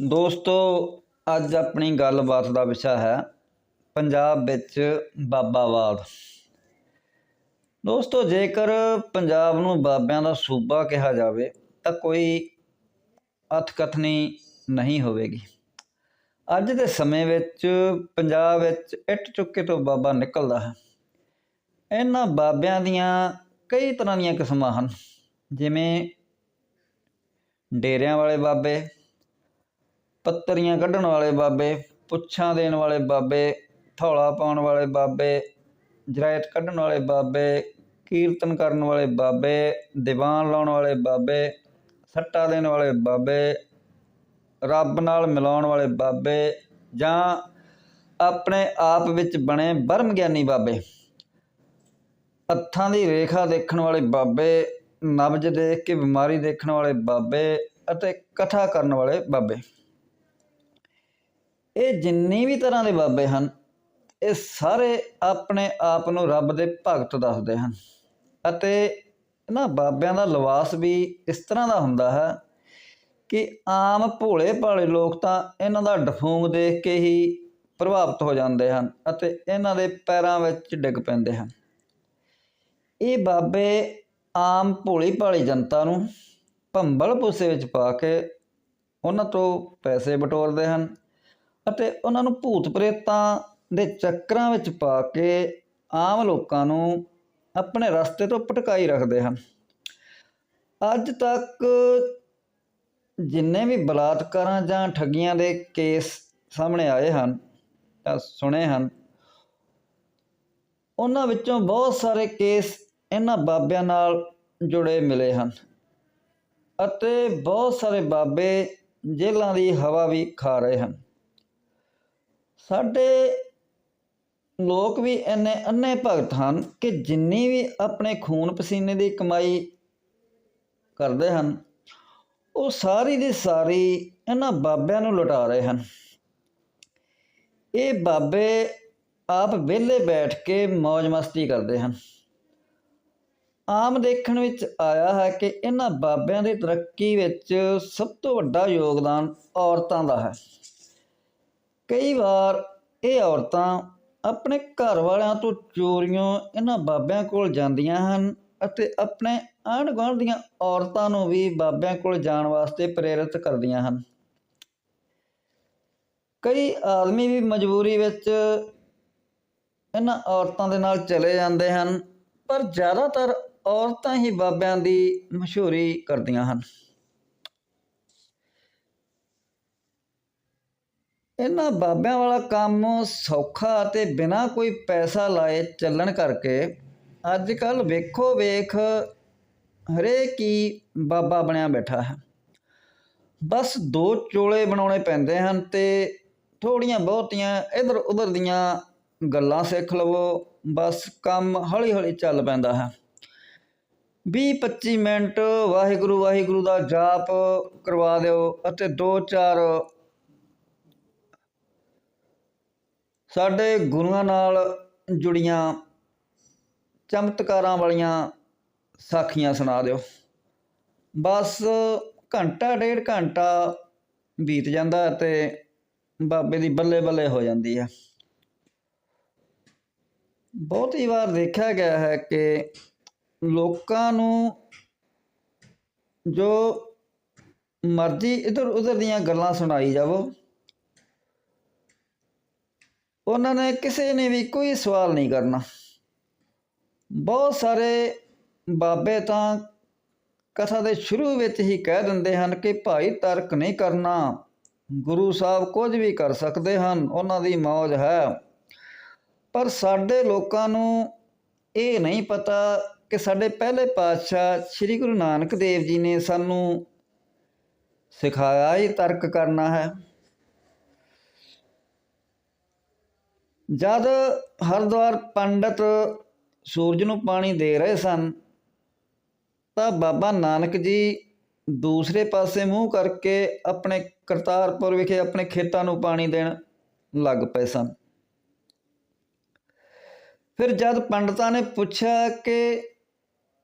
ਦੋਸਤੋ, ਅੱਜ ਆਪਣੀ ਗੱਲਬਾਤ ਦਾ ਵਿਸ਼ਾ ਹੈ ਪੰਜਾਬ ਵਿੱਚ ਬਾਬਾਵਾਦ ਦੋਸਤੋ, ਜੇਕਰ ਪੰਜਾਬ ਨੂੰ ਬਾਬਿਆਂ ਦਾ ਸੂਬਾ ਕਿਹਾ ਜਾਵੇ, ਤਾਂ ਕੋਈ ਅਥਕਥਨੀ ਨਹੀਂ ਹੋਵੇਗੀ। ਅੱਜ ਦੇ ਸਮੇਂ ਵਿੱਚ ਪੰਜਾਬ ਵਿੱਚ ਇੱਟ ਚੁੱਕੇ ਤੋਂ ਬਾਬਾ ਨਿਕਲਦਾ ਹੈ। ਇਹਨਾਂ ਬਾਬਿਆਂ ਦੀਆਂ ਕਈ ਤਰ੍ਹਾਂ ਦੀਆਂ ਕਿਸਮਾਂ ਹਨ, ਜਿਵੇਂ ਡੇਰਿਆਂ ਵਾਲੇ ਬਾਬੇ ਪੱਤਰੀਆਂ ਕੱਢਣ ਵਾਲੇ ਬਾਬੇ, ਪੁੱਛਾਂ ਦੇਣ ਵਾਲੇ ਬਾਬੇ ਥੌਲਾ ਪਾਉਣ ਵਾਲੇ ਬਾਬੇ, ਜਰਾਇਤ ਕੱਢਣ ਵਾਲੇ ਬਾਬੇ, ਕੀਰਤਨ ਕਰਨ ਵਾਲੇ ਬਾਬੇ, ਦੀਵਾਨ ਲਾਉਣ ਵਾਲੇ ਬਾਬੇ, ਸੱਟਾ ਦੇਣ ਵਾਲੇ ਬਾਬੇ, ਰੱਬ ਨਾਲ ਮਿਲਾਉਣ ਵਾਲੇ ਬਾਬੇ ਜਾਂ ਆਪਣੇ ਆਪ ਵਿੱਚ ਬਣੇ ਬਰਮ ਗਿਆਨੀ ਬਾਬੇ। ਹੱਥਾਂ ਦੀ ਰੇਖਾ ਦੇਖਣ ਵਾਲੇ ਬਾਬੇ, ਨਬਜ ਦੇਖ ਕੇ ਬਿਮਾਰੀ ਦੇਖਣ ਵਾਲੇ ਬਾਬੇ ਅਤੇ ਕਥਾ ਕਰਨ ਵਾਲੇ ਬਾਬੇ। ਇਹ ਜਿੰਨੀ ਵੀ ਤਰ੍ਹਾਂ ਦੇ ਬਾਬੇ ਹਨ, ਇਹ ਸਾਰੇ ਆਪਣੇ ਆਪ ਨੂੰ ਰੱਬ ਦੇ ਭਗਤ ਦੱਸਦੇ ਹਨ। ਅਤੇ ਇਹਨਾਂ ਬਾਬਿਆਂ ਦਾ ਲਿਬਾਸ ਵੀ ਇਸ ਤਰ੍ਹਾਂ ਦਾ ਹੁੰਦਾ ਹੈ ਕਿ ਆਮ ਭੋਲੇ ਭਾਲੇ ਲੋਕ ਤਾਂ ਇਹਨਾਂ ਦਾ ਡਫੂੰਗ ਦੇਖ ਕੇ ਹੀ ਪ੍ਰਭਾਵਿਤ ਹੋ ਜਾਂਦੇ ਹਨ ਅਤੇ ਇਹਨਾਂ ਦੇ ਪੈਰਾਂ ਵਿੱਚ ਡਿੱਗ ਪੈਂਦੇ ਹਨ। ਇਹ ਬਾਬੇ ਆਮ ਭੋਲੀ ਭਾਲੀ ਜਨਤਾ ਨੂੰ ਭੰਬਲ ਭੁੱਸੇ ਵਿੱਚ ਪਾ ਕੇ ਉਹਨਾਂ ਤੋਂ ਪੈਸੇ ਬਟੋਰਦੇ ਹਨ ਅਤੇ ਉਹਨਾਂ ਨੂੰ ਭੂਤ ਪ੍ਰੇਤਾਂ ਦੇ ਚੱਕਰਾਂ ਵਿੱਚ ਪਾ ਕੇ ਆਮ ਲੋਕਾਂ ਨੂੰ ਆਪਣੇ ਰਸਤੇ ਤੋਂ ਭਟਕਾਈ ਰੱਖਦੇ ਹਨ। ਅੱਜ ਤੱਕ ਜਿੰਨੇ ਵੀ ਬਲਾਤਕਾਰਾਂ ਜਾਂ ਠੱਗੀਆਂ ਦੇ ਕੇਸ ਸਾਹਮਣੇ ਆਏ ਹਨ ਜਾਂ ਸੁਣੇ ਹਨ, ਉਹਨਾਂ ਵਿੱਚੋਂ ਬਹੁਤ ਸਾਰੇ ਕੇਸ ਇਹਨਾਂ ਬਾਬਿਆਂ ਨਾਲ ਜੁੜੇ ਮਿਲੇ ਹਨ ਅਤੇ ਬਹੁਤ ਸਾਰੇ ਬਾਬੇ ਜੇਲ੍ਹਾਂ ਦੀ ਹਵਾ ਵੀ ਖਾ ਰਹੇ ਹਨ। ਸਾਡੇ ਲੋਕ ਵੀ ਇੰਨੇ ਅੰਨੇ ਭਗਤ ਹਨ ਕਿ ਜਿੰਨੀ ਵੀ ਆਪਣੇ ਖੂਨ ਪਸੀਨੇ ਦੀ ਕਮਾਈ ਕਰਦੇ ਹਨ, ਉਹ ਸਾਰੀ ਦੀ ਸਾਰੀ ਇਹਨਾਂ ਬਾਬਿਆਂ ਨੂੰ ਲੁਟਾ ਰਹੇ ਹਨ। ਇਹ ਬਾਬੇ ਆਪ ਵਿਹਲੇ ਬੈਠ ਕੇ ਮौज ਮਸਤੀ ਕਰਦੇ ਹਨ। ਆਮ ਦੇਖਣ ਵਿੱਚ ਆਇਆ ਹੈ ਕਿ ਇਹਨਾਂ ਬਾਬਿਆਂ ਦੀ ਤਰੱਕੀ ਵਿੱਚ ਸਭ ਤੋਂ ਵੱਡਾ ਯੋਗਦਾਨ ਔਰਤਾਂ ਦਾ ਹੈ। ਕਈ ਵਾਰ ਇਹ ਔਰਤਾਂ ਆਪਣੇ ਘਰ ਵਾਲਿਆਂ ਤੋਂ ਚੋਰੀਆਂ ਇਹਨਾਂ ਬਾਬਿਆਂ ਕੋਲ ਜਾਂਦੀਆਂ ਹਨ ਅਤੇ ਆਪਣੇ ਆਂਢ ਗੁਆਂਢ ਦੀਆਂ ਔਰਤਾਂ ਨੂੰ ਵੀ ਬਾਬਿਆਂ ਕੋਲ ਜਾਣ ਵਾਸਤੇ ਪ੍ਰੇਰਿਤ ਕਰਦੀਆਂ ਹਨ। ਕਈ ਆਦਮੀ ਵੀ ਮਜਬੂਰੀ ਵਿੱਚ ਇਹਨਾਂ ਔਰਤਾਂ ਦੇ ਨਾਲ ਚਲੇ ਜਾਂਦੇ ਹਨ, ਪਰ ਜ਼ਿਆਦਾਤਰ ਔਰਤਾਂ ਹੀ ਬਾਬਿਆਂ ਦੀ ਮਸ਼ਹੂਰੀ ਕਰਦੀਆਂ ਹਨ। ਇਹਨਾਂ ਬਾਬਿਆਂ ਵਾਲਾ ਕੰਮ ਸੌਖਾ ਅਤੇ ਬਿਨਾਂ ਕੋਈ ਪੈਸਾ ਲਾਏ ਚੱਲਣ ਕਰਕੇ ਅੱਜ ਕੱਲ ਵੇਖੋ ਵੇਖ ਹਰੇਕ ਹੀ ਬਾਬਾ ਬਣਿਆ ਬੈਠਾ ਹੈ। ਬਸ ਦੋ ਚੋਲੇ ਬਣਾਉਣੇ ਪੈਂਦੇ ਹਨ ਤੇ ਥੋੜੀਆਂ ਬਹੁਤੀਆਂ ਇਧਰ ਉਧਰ ਦੀਆਂ ਗੱਲਾਂ ਸਿੱਖ ਲਵੋ, ਬਸ ਕੰਮ ਹੌਲੀ ਹੌਲੀ ਚੱਲ ਪੈਂਦਾ ਹੈ। 20-25 ਮਿੰਟ ਵਾਹਿਗੁਰੂ ਵਾਹਿਗੁਰੂ ਦਾ ਜਾਪ ਕਰਵਾ ਦਿਓ ਅਤੇ 2-4 ਸਾਡੇ ਗੁਰੂਆਂ ਨਾਲ ਜੁੜੀਆਂ ਚਮਤਕਾਰਾਂ ਵਾਲੀਆਂ ਸਾਖੀਆਂ ਸੁਣਾ ਦਿਓ। ਬਸ ਘੰਟਾ, ਡੇਢ ਘੰਟਾ ਬੀਤ ਜਾਂਦਾ ਤੇ ਬਾਬੇ ਦੀ ਬੱਲੇ ਬੱਲੇ ਹੋ ਜਾਂਦੀ ਹੈ ਬਹੁਤ ਹੀ ਵਾਰ ਦੇਖਿਆ ਗਿਆ ਹੈ ਕਿ ਲੋਕਾਂ ਨੂੰ ਜੋ ਮਰਜ਼ੀ ਇਧਰ ਉਧਰ ਦੀਆਂ ਗੱਲਾਂ ਸੁਣਾਈ ਜਾਵੋ ਉਹਨਾਂ ਨੇ ਕਿਸੇ ਨੇ ਵੀ ਕੋਈ ਸਵਾਲ ਨਹੀਂ ਕਰਨਾ। ਬਹੁਤ ਸਾਰੇ ਬਾਬੇ ਤਾਂ ਕਥਾ ਦੇ ਸ਼ੁਰੂ ਵਿੱਚ ਹੀ ਕਹਿ ਦਿੰਦੇ ਹਨ ਕਿ ਭਾਈ ਤਰਕ ਨਹੀਂ ਕਰਨਾ, ਗੁਰੂ ਸਾਹਿਬ ਕੁਝ ਵੀ ਕਰ ਸਕਦੇ ਹਨ, ਉਹਨਾਂ ਦੀ ਮੌਜ ਹੈ। ਪਰ ਸਾਡੇ ਲੋਕਾਂ ਨੂੰ ਇਹ ਨਹੀਂ ਪਤਾ ਕਿ ਸਾਡੇ ਪਹਿਲੇ ਪਾਤਸ਼ਾਹ ਸ੍ਰੀ ਗੁਰੂ ਨਾਨਕ ਦੇਵ ਜੀ ਨੇ ਸਾਨੂੰ ਸਿਖਾਇਆ ਹੀ ਤਰਕ ਕਰਨਾ ਹੈ। ਜਦ ਹਰਦੁਆਰ ਪੰਡਤ ਸੂਰਜ ਨੂੰ ਪਾਣੀ ਦੇ ਰਹੇ ਸਨ, ਤਾਂ ਬਾਬਾ ਨਾਨਕ ਜੀ ਦੂਸਰੇ ਪਾਸੇ ਮੂੰਹ ਕਰਕੇ ਆਪਣੇ ਕਰਤਾਰਪੁਰ ਵਿਖੇ ਆਪਣੇ ਖੇਤਾਂ ਨੂੰ ਪਾਣੀ ਦੇਣ ਲੱਗ ਪਏ ਸਨ। ਫਿਰ ਜਦ ਪੰਡਤਾਂ ਨੇ ਪੁੱਛਿਆ ਕਿ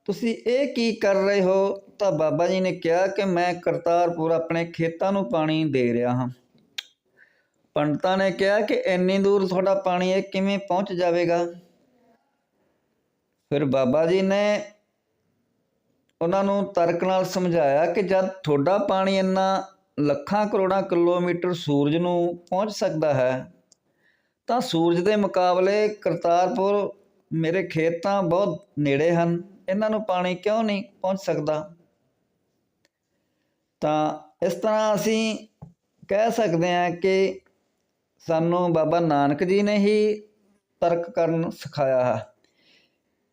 ਤੁਸੀਂ ਇਹ ਕੀ ਕਰ ਰਹੇ ਹੋ, ਤਾਂ ਬਾਬਾ ਜੀ ਨੇ ਕਿਹਾ ਕਿ ਮੈਂ ਕਰਤਾਰਪੁਰ ਆਪਣੇ ਖੇਤਾਂ ਨੂੰ ਪਾਣੀ ਦੇ ਰਿਹਾ ਹਾਂ। ਪੰਡਤਾਂ ਨੇ ਕਿਹਾ ਕਿ ਇੰਨੀ ਦੂਰ ਤੁਹਾਡਾ ਪਾਣੀ ਇਹ ਕਿਵੇਂ ਪਹੁੰਚ ਜਾਵੇਗਾ? ਫਿਰ ਬਾਬਾ ਜੀ ਨੇ ਉਹਨਾਂ ਨੂੰ ਤਰਕ ਨਾਲ ਸਮਝਾਇਆ ਕਿ ਜਦ ਤੁਹਾਡਾ ਪਾਣੀ ਇੰਨਾ ਲੱਖਾਂ ਕਰੋੜਾਂ ਕਿਲੋਮੀਟਰ ਸੂਰਜ ਨੂੰ ਪਹੁੰਚ ਸਕਦਾ ਹੈ, ਤਾਂ ਸੂਰਜ ਦੇ ਮੁਕਾਬਲੇ ਕਰਤਾਰਪੁਰ ਮੇਰੇ ਖੇਤ ਤਾਂ ਬਹੁਤ ਨੇੜੇ ਹਨ, ਇਹਨਾਂ ਨੂੰ ਪਾਣੀ ਕਿਉਂ ਨਹੀਂ ਪਹੁੰਚ ਸਕਦਾ? ਤਾਂ ਇਸ ਤਰ੍ਹਾਂ ਅਸੀਂ ਕਹਿ ਸਕਦੇ ਹਾਂ ਕਿ ਸਾਨੂੰ ਬਾਬਾ ਨਾਨਕ ਜੀ ਨੇ ਹੀ ਤਰਕ ਕਰਨ ਸਿਖਾਇਆ ਹੈ।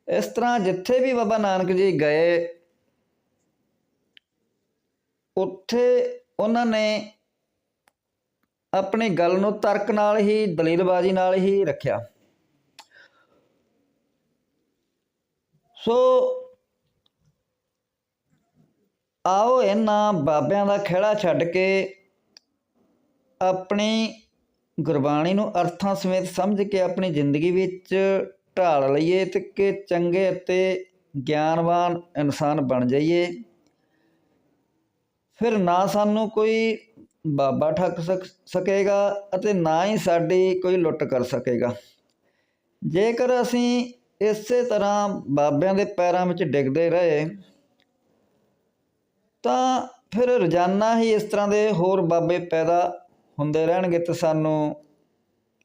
ਇਸ ਤਰ੍ਹਾਂ ਜਿੱਥੇ ਵੀ ਬਾਬਾ ਨਾਨਕ ਜੀ ਗਏ, ਉੱਥੇ ਉਹਨਾਂ ਨੇ ਆਪਣੀ ਗੱਲ ਨੂੰ ਤਰਕ ਨਾਲ ਹੀ, ਦਲੀਲਬਾਜ਼ੀ ਨਾਲ ਹੀ ਰੱਖਿਆ। ਸੋ ਆਓ ਇਹਨਾਂ ਬਾਬਿਆਂ ਦਾ ਖੇੜਾ ਛੱਡ ਕੇ ਆਪਣੀ ਗੁਰਬਾਣੀ ਨੂੰ ਅਰਥਾਂ ਸਮੇਤ ਸਮਝ ਕੇ ਆਪਣੀ ਜ਼ਿੰਦਗੀ ਵਿੱਚ ਢਾਲ ਲਈਏ ਤੇ ਕਿ ਚੰਗੇ ਅਤੇ ਗਿਆਨਵਾਨ ਇਨਸਾਨ ਬਣ ਜਾਈਏ। ਫਿਰ ਨਾ ਸਾਨੂੰ ਕੋਈ ਬਾਬਾ ਠੱਕ ਸਕ, ਸਕੇਗਾ ਅਤੇ ਨਾ ਹੀ ਸਾਡੀ ਕੋਈ ਲੁੱਟ ਕਰ ਸਕੇਗਾ। ਜੇਕਰ ਅਸੀਂ ਇਸੇ ਤਰ੍ਹਾਂ ਬਾਬਿਆਂ ਦੇ ਪੈਰਾਂ ਵਿੱਚ ਡਿੱਗਦੇ ਰਹੇ, ਤਾਂ ਫਿਰ ਰੋਜ਼ਾਨਾ ਹੀ ਇਸ ਤਰ੍ਹਾਂ ਦੇ ਹੋਰ ਬਾਬੇ ਪੈਦਾ ਹੁੰਦੇ ਰਹਿਣਗੇ ਤੇ ਸਾਨੂੰ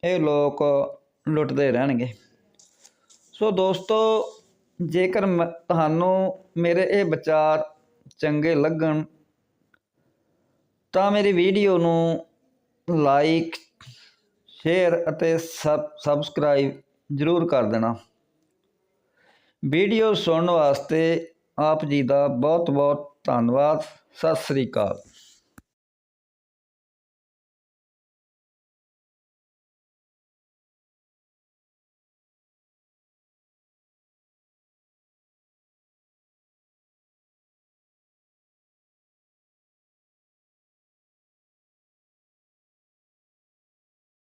ਇਹ ਲੋਕ ਲੁੱਟਦੇ ਰਹਿਣਗੇ। ਸੋ ਦੋਸਤੋ, ਜੇਕਰ ਮ- ਤੁਹਾਨੂੰ ਮੇਰੇ ਇਹ ਵਿਚਾਰ ਚੰਗੇ ਲੱਗਣ, ਤਾਂ ਮੇਰੀ ਵੀਡੀਓ ਨੂੰ ਲਾਈਕ, ਸ਼ੇਅਰ ਅਤੇ ਸਬ, ਸਬਸਕ੍ਰਾਈਬ ਜ਼ਰੂਰ ਕਰ ਦੇਣਾ। ਵੀਡੀਓ ਸੁਣਨ ਵਾਸਤੇ ਆਪ ਜੀ ਦਾ ਬਹੁਤ ਬਹੁਤ ਧੰਨਵਾਦ। ਸਤਿ ਸ੍ਰੀ ਅਕਾਲ।